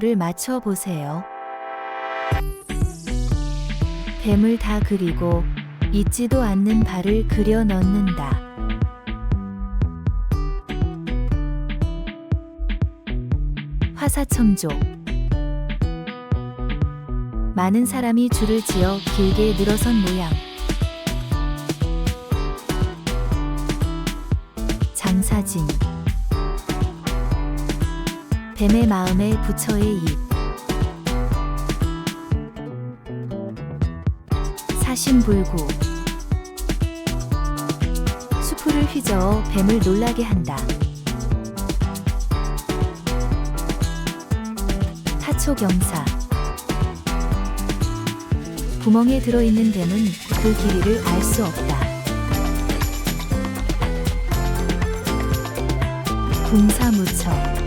를 맞춰 보세요. 뱀을 다 그리고 있지도 않는 발을 그려 넣는다. 화사청조 많은 사람이 줄을 지어 길게 늘어선 모양. 장사진 뱀의 마음에 부처의 입 사신불구 수풀을 휘저어 뱀을 놀라게 한다. 타초경사 구멍에 들어있는 뱀은 그 길이를 알 수 없다. 궁사무처